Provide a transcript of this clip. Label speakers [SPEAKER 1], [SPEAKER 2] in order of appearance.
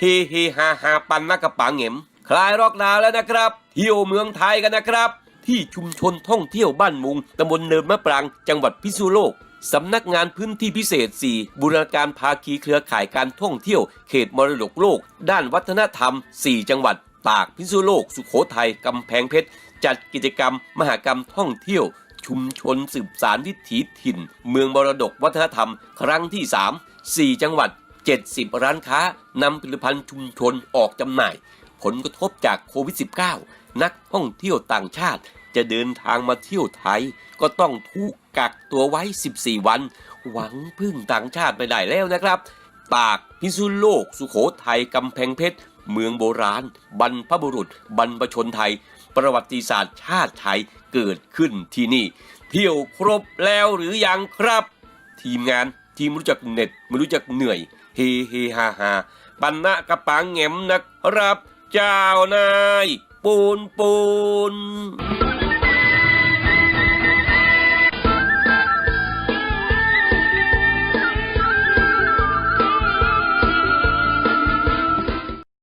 [SPEAKER 1] เฮเฮฮาฮาปันนักกระปังเหงมคลายล็อกดาวน์แล้วนะครับ เที่ยวเมืองไทยกันนะครับ ที่ชุมชนท่องเที่ยวบ้านมุงตำบลเนินมะปรางจังหวัดพิษณุโลกสำนักงานพื้นที่พิเศษ 4 บูรณาการภาคีเครือข่ายการท่องเที่ยว เขตมรดกโลก ด้านวัฒนธรรม 4 จังหวัด ตากพิษณุโลก สุขโขทัยกำแพงเพชร จัดกิจกรรม มหกรรมท่องเที่ยว ชุมชนสืบสารวิถีถิ่น เมืองมรดกวัฒนธรรม ครั้งที่ 3 4 จังหวัด 70 ร้านค้านำผลิตภัณฑ์ชุมชนออกจำหน่าย ผลกระทบจากโควิด -19 นักท่องเที่ยวต่างชาติ จะเดินทางมาเที่ยวไทย ก็ต้องถูกกักตัวไว้ 14 วัน หวังพึ่งต่างชาติไม่ได้แล้วนะครับ ตากพิษุโลก สุโขทัยกำแพงเพชร เมืองโบราณ บรรพบุรุษ บรรพชนไทย ประวัติศาสตร์ชาติไทยเกิดขึ้นที่นี่ เที่ยวครบแล้วหรือยังครับ ทีมงาน ที่ไม่รู้จักเหน็ดไม่รู้จักเหนื่อย เฮเฮฮาฮาปันนะกระปังแหงมนะครับ เจ้านาย ปูนปูน